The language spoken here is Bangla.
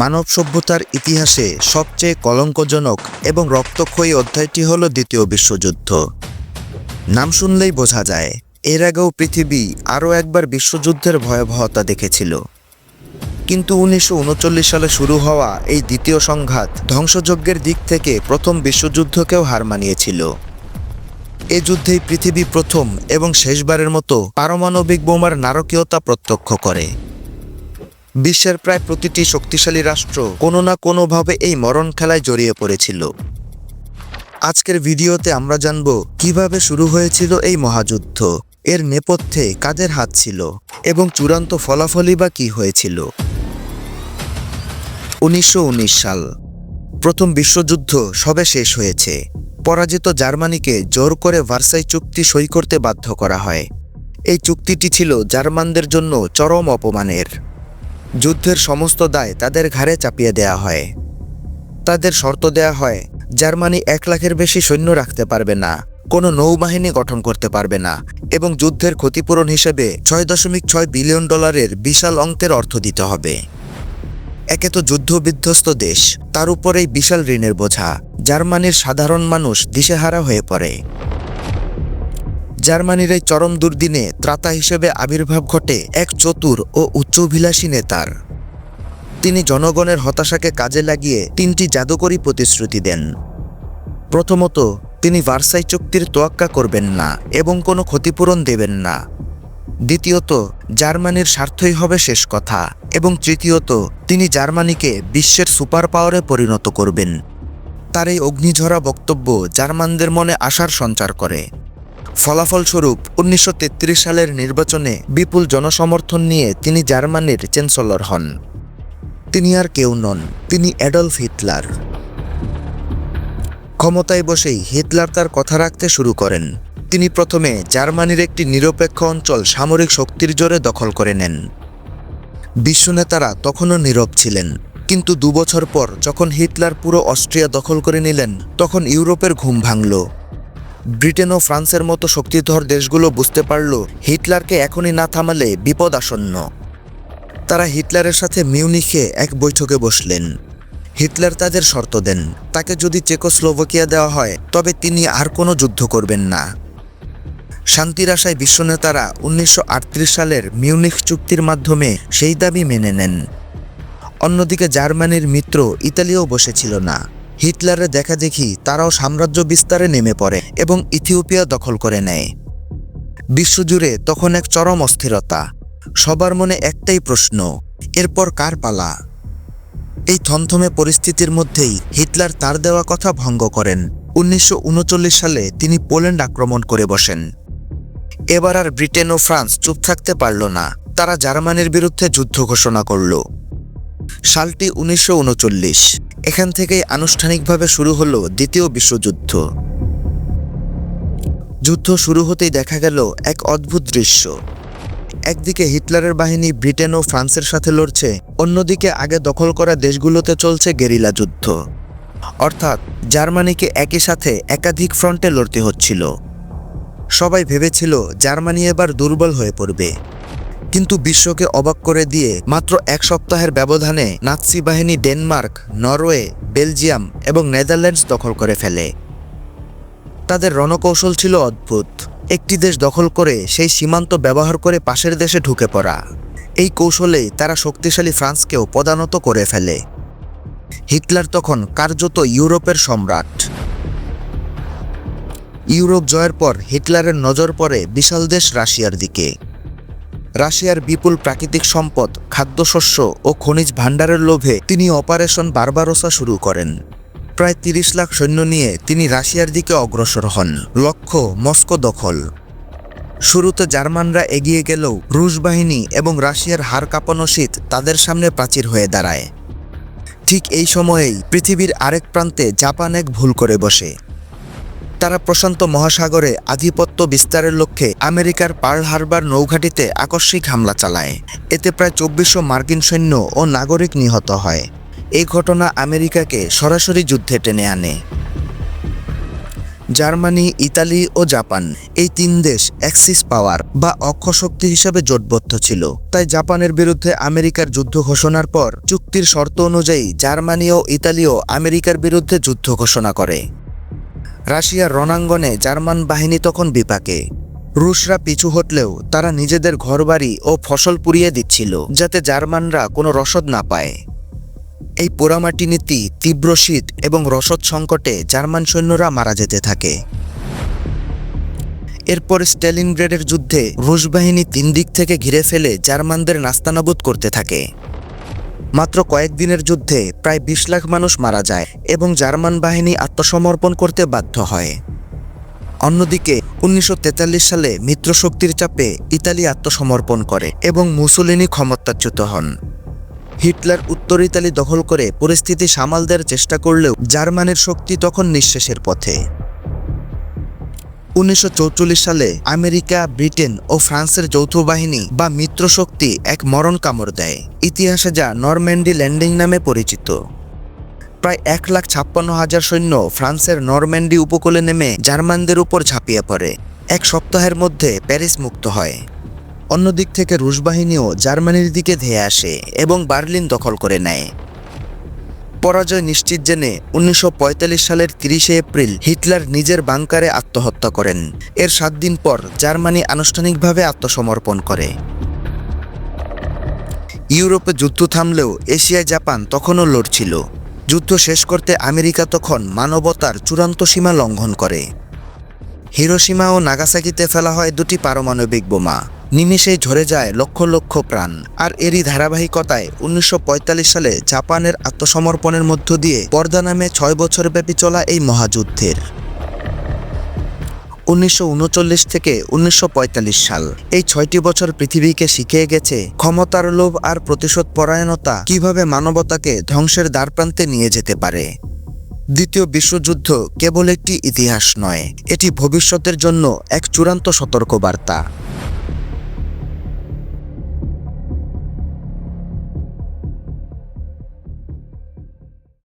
মানব সভ্যতার ইতিহাসে সবচেয়ে কলঙ্কজনক এবং রক্তক্ষয়ী অধ্যায়টি হল দ্বিতীয় বিশ্বযুদ্ধ। নাম শুনলেই বোঝা যায়, এর আগেও পৃথিবী আরও একবার বিশ্বযুদ্ধের ভয়াবহতা দেখেছিল। কিন্তু উনিশশো উনচল্লিশ সালে শুরু হওয়া এই দ্বিতীয় সংঘাত ধ্বংসযজ্ঞের দিক থেকে প্রথম বিশ্বযুদ্ধকেও হার মানিয়েছিল। এ যুদ্ধেই পৃথিবী প্রথম এবং শেষবারের মতো পারমাণবিক বোমার নারকীয়তা প্রত্যক্ষ করে। বিশ্বের প্রায় প্রতিটি শক্তিশালী রাষ্ট্র কোনো না কোনোভাবে এই মরণ খেলায় জড়িয়ে পড়েছিল। আজকের ভিডিওতে আমরা জানব কীভাবে শুরু হয়েছিল এই মহাযুদ্ধ, এর নেপথ্যে কাদের হাত ছিল এবং চূড়ান্ত ফলাফলই বা কী হয়েছিল। উনিশশো উনিশ সাল, প্রথম বিশ্বযুদ্ধ সবে শেষ হয়েছে। পরাজিত জার্মানিকে জোর করে ভার্সাই চুক্তি সই করতে বাধ্য করা হয়। এই চুক্তিটি ছিল জার্মানদের জন্য চরম অপমানের। যুদ্ধের সমস্ত দায় তাদের ঘাড়ে চাপিয়ে দেয়া হয়। তাদের শর্ত দেয়া হয়, জার্মানি এক লাখের বেশি সৈন্য রাখতে পারবে না, কোনো নৌবাহিনী গঠন করতে পারবে না এবং যুদ্ধের ক্ষতিপূরণ হিসেবে ছয় দশমিক ছয় বিলিয়ন ডলারের বিশাল অঙ্কের অর্থ দিতে হবে। একে তো যুদ্ধবিধ্বস্ত দেশ, তার উপরেই বিশাল ঋণের বোঝা, জার্মানির সাধারণ মানুষ দিশেহারা হয়ে পড়ে। জার্মানির এই চরম দুর্দিনে ত্রাতা হিসেবে আবির্ভাব ঘটে এক চতুর ও উচ্চাভিলাষী নেতার। তিনি জনগণের হতাশাকে কাজে লাগিয়ে তিনটি জাদুকরী প্রতিশ্রুতি দেন। প্রথমত, তিনি ভার্সাই চুক্তির তোয়াক্কা করবেন না এবং কোনো ক্ষতিপূরণ দেবেন না। দ্বিতীয়ত, জার্মানির স্বার্থই হবে শেষ কথা এবং তৃতীয়ত, তিনি জার্মানিকে বিশ্বের সুপার পাওয়ারে পরিণত করবেন। তার এই অগ্নিঝরা বক্তব্য জার্মানদের মনে আশার সঞ্চার করে। ফলাফলস্বরূপ উনিশশো তেত্রিশ সালের নির্বাচনে বিপুল জনসমর্থন নিয়ে তিনি জার্মানির চ্যান্সেলর হন। তিনি আর কেউ নন, তিনি অ্যাডলফ হিটলার। ক্ষমতায় বসেই হিটলার তার কথা রাখতে শুরু করেন। তিনি প্রথমে জার্মানির একটি নিরপেক্ষ অঞ্চল সামরিক শক্তির জোরে দখল করে নেন। বিশ্বনেতারা তখনও নীরব ছিলেন, কিন্তু দুবছর পর যখন হিটলার পুরো অস্ট্রিয়া দখল করে নিলেন, তখন ইউরোপের ঘুম ভাঙল। ব্রিটেন ও ফ্রান্সের মতো শক্তিধর দেশগুলো বুঝতে পারল হিটলারকে এখনই না থামালে বিপদ আসন্ন। তারা হিটলারের সাথে মিউনিখে এক বৈঠকে বসলেন। হিটলার তাদের শর্ত দেন, তাকে যদি চেকোস্লোভাকিয়া দেওয়া হয়, তবে তিনি আর কোনো যুদ্ধ করবেন না। শান্তির আশায় বিশ্বনেতারা উনিশশো আটত্রিশ সালের মিউনিখ চুক্তির মাধ্যমে সেই দাবি মেনে নেন। অন্যদিকে জার্মানির মিত্র ইতালিও বসেছিল না। হিটলারের দেখা দেখি তারাও সাম্রাজ্য বিস্তারে নেমে পড়ে এবং ইথিওপিয়া দখল করে নেয়। বিশ্বজুড়ে তখন এক চরম অস্থিরতা। সবার মনে একটাই প্রশ্ন, এরপর কার পালা? এই থমথমে পরিস্থিতির মধ্যেই হিটলার তার দেওয়া কথা ভঙ্গ করেন। উনিশশো উনচল্লিশ সালে তিনি পোল্যান্ড আক্রমণ করে বসেন। এবার আর ব্রিটেন ও ফ্রান্স চুপ থাকতে পারল না। তারা জার্মানির বিরুদ্ধে যুদ্ধ ঘোষণা করল। সালটি উনিশশো উনচল্লিশ। এখান থেকেই আনুষ্ঠানিকভাবে শুরু হলো দ্বিতীয় বিশ্বযুদ্ধ। যুদ্ধ শুরু হতেই দেখা গেল এক অদ্ভুত দৃশ্য। একদিকে হিটলারের বাহিনী ব্রিটেন ও ফ্রান্সের সাথে লড়ছে, অন্যদিকে আগে দখল করা দেশগুলোতে চলছে গেরিলা যুদ্ধ। অর্থাৎ জার্মানিকে একই সাথে একাধিক ফ্রন্টে লড়তে হচ্ছিল। সবাই ভেবেছিল জার্মানি এবার দুর্বল হয়ে পড়বে। কিন্তু বিশ্বকে অবাক করে দিয়ে মাত্র এক সপ্তাহের ব্যবধানে নাৎসি বাহিনী ডেনমার্ক, নরওয়ে, বেলজিয়াম এবং নেদারল্যান্ডস দখল করে ফেলে। তাদের রণকৌশল ছিল অদ্ভুত। একটি দেশ দখল করে সেই সীমান্ত ব্যবহার করে পাশের দেশে ঢুকে পড়া। এই কৌশলে তারা শক্তিশালী ফ্রান্সকেও পদানত করে ফেলে। হিটলার তখন কার্যত ইউরোপের সম্রাট। ইউরোপ জয়ের পর হিটলারের নজর পড়ে বিশাল দেশ রাশিয়ার দিকে। রাশিয়ার বিপুল প্রাকৃতিক সম্পদ, খাদ্যশস্য ও খনিজ ভাণ্ডারের লোভে তিনি অপারেশন বারবারোসা শুরু করেন। প্রায় তিরিশ লাখ সৈন্য নিয়ে তিনি রাশিয়ার দিকে অগ্রসর হন। লক্ষ্য, মস্কো দখল। শুরুতে জার্মানরা এগিয়ে গেলেও রুশ বাহিনী এবং রাশিয়ার হার কাঁপানো শীত তাদের সামনে প্রাচীর হয়ে দাঁড়ায়। ঠিক এই সময়েই পৃথিবীর আরেক প্রান্তে জাপান এক ভুল করে বসে। তারা প্রশান্ত মহাসাগরে আধিপত্য বিস্তারের লক্ষ্যে আমেরিকার পার্ল হারবার নৌঘাটিতে আকস্মিক হামলা চালায়। এতে প্রায় চব্বিশশো মার্কিন সৈন্য ও নাগরিক নিহত হয়। এই ঘটনা আমেরিকাকে সরাসরি যুদ্ধে টেনে আনে। জার্মানি, ইতালি ও জাপান এই তিন দেশ অ্যাক্সিস পাওয়ার বা অক্ষশক্তি হিসাবে জোটবদ্ধ ছিল। তাই জাপানের বিরুদ্ধে আমেরিকার যুদ্ধ ঘোষণার পর চুক্তির শর্ত অনুযায়ী জার্মানি ও ইতালিও আমেরিকার বিরুদ্ধে যুদ্ধ ঘোষণা করে। রাশিয়ার রণাঙ্গনে জার্মান বাহিনী তখন বিপাকে। রুশরা পিছু হটলেও তারা নিজেদের ঘরবাড়ি ও ফসল পুড়িয়ে দিচ্ছিল, যাতে জার্মানরা কোনো রসদ না পায়। এই পোড়ামাটি নীতি তীব্র শীত এবং রসদ সংকটে জার্মান সৈন্যরা মারা যেতে থাকে। এরপর স্ট্যালিনগ্রেডের যুদ্ধে রুশ বাহিনী তিন দিক থেকে ঘিরে ফেলে জার্মানদের নাস্তানাবুদ করতে থাকে। মাত্র কয়েকদিনের যুদ্ধে প্রায় বিশ লাখ মানুষ মারা যায় এবং জার্মান বাহিনী আত্মসমর্পণ করতে বাধ্য হয়। অন্যদিকে, উনিশশো তেতাল্লিশ সালে মিত্রশক্তির চাপে ইতালি আত্মসমর্পণ করে এবং মুসোলিনি ক্ষমতাচ্যুত হন। হিটলার উত্তর ইতালি দখল করে পরিস্থিতি সামাল দেওয়ার চেষ্টা করলেও জার্মানির শক্তি তখন নিঃশেষের পথে। উনিশশো সালে আমেরিকা, ব্রিটেন ও ফ্রান্সের যৌথ বাহিনী বা মিত্রশক্তি এক মরণ কামড় দেয়। ইতিহাসে যা নরম্যান্ডি ল্যান্ডিং নামে পরিচিত। প্রায় এক লাখ ছাপ্পান্ন হাজার সৈন্য ফ্রান্সের নরম্যান্ডি উপকূলে নেমে জার্মানদের উপর ঝাঁপিয়ে পড়ে। এক সপ্তাহের মধ্যে প্যারিস মুক্ত হয়। অন্যদিক থেকে রুশ বাহিনীও জার্মানির দিকে ধেয়ে আসে এবং বার্লিন দখল করে নেয়। পরাজয় নিশ্চিত জেনে উনিশশো পঁয়তাল্লিশ সালের তিরিশে এপ্রিল হিটলার নিজের বাংকারে আত্মহত্যা করেন। এর সাত দিন পর জার্মানি আনুষ্ঠানিকভাবে আত্মসমর্পণ করে। ইউরোপে যুদ্ধ থামলেও এশিয়ায় জাপান তখনও লড়ছিল। যুদ্ধ শেষ করতে আমেরিকা তখন মানবতার চূড়ান্ত সীমা লঙ্ঘন করে। হিরোসীমা ও নাগাসাকিতে ফেলা হয় দুটি পারমাণবিক বোমা। নিমিষেই ঝরে যায় লক্ষ লক্ষ প্রাণ। আর এরই ধারাবাহিকতায় উনিশশো পঁয়তাল্লিশ সালে জাপানের আত্মসমর্পণের মধ্য দিয়ে পর্দা নামে ছয় বছর ব্যাপী চলা এই মহাযুদ্ধের। উনিশশো উনচল্লিশ থেকে উনিশশো পঁয়তাল্লিশ সাল। এই ছয়টি বছর পৃথিবীকে শিখিয়ে গেছে ক্ষমতার লোভ আর প্রতিশোধ পরায়ণতা কীভাবে মানবতাকে ধ্বংসের দ্বারপ্রান্তে নিয়ে যেতে পারে। দ্বিতীয় বিশ্বযুদ্ধ কেবল একটি ইতিহাস নয়, এটি ভবিষ্যতের জন্য এক চূড়ান্ত সতর্কবার্তা।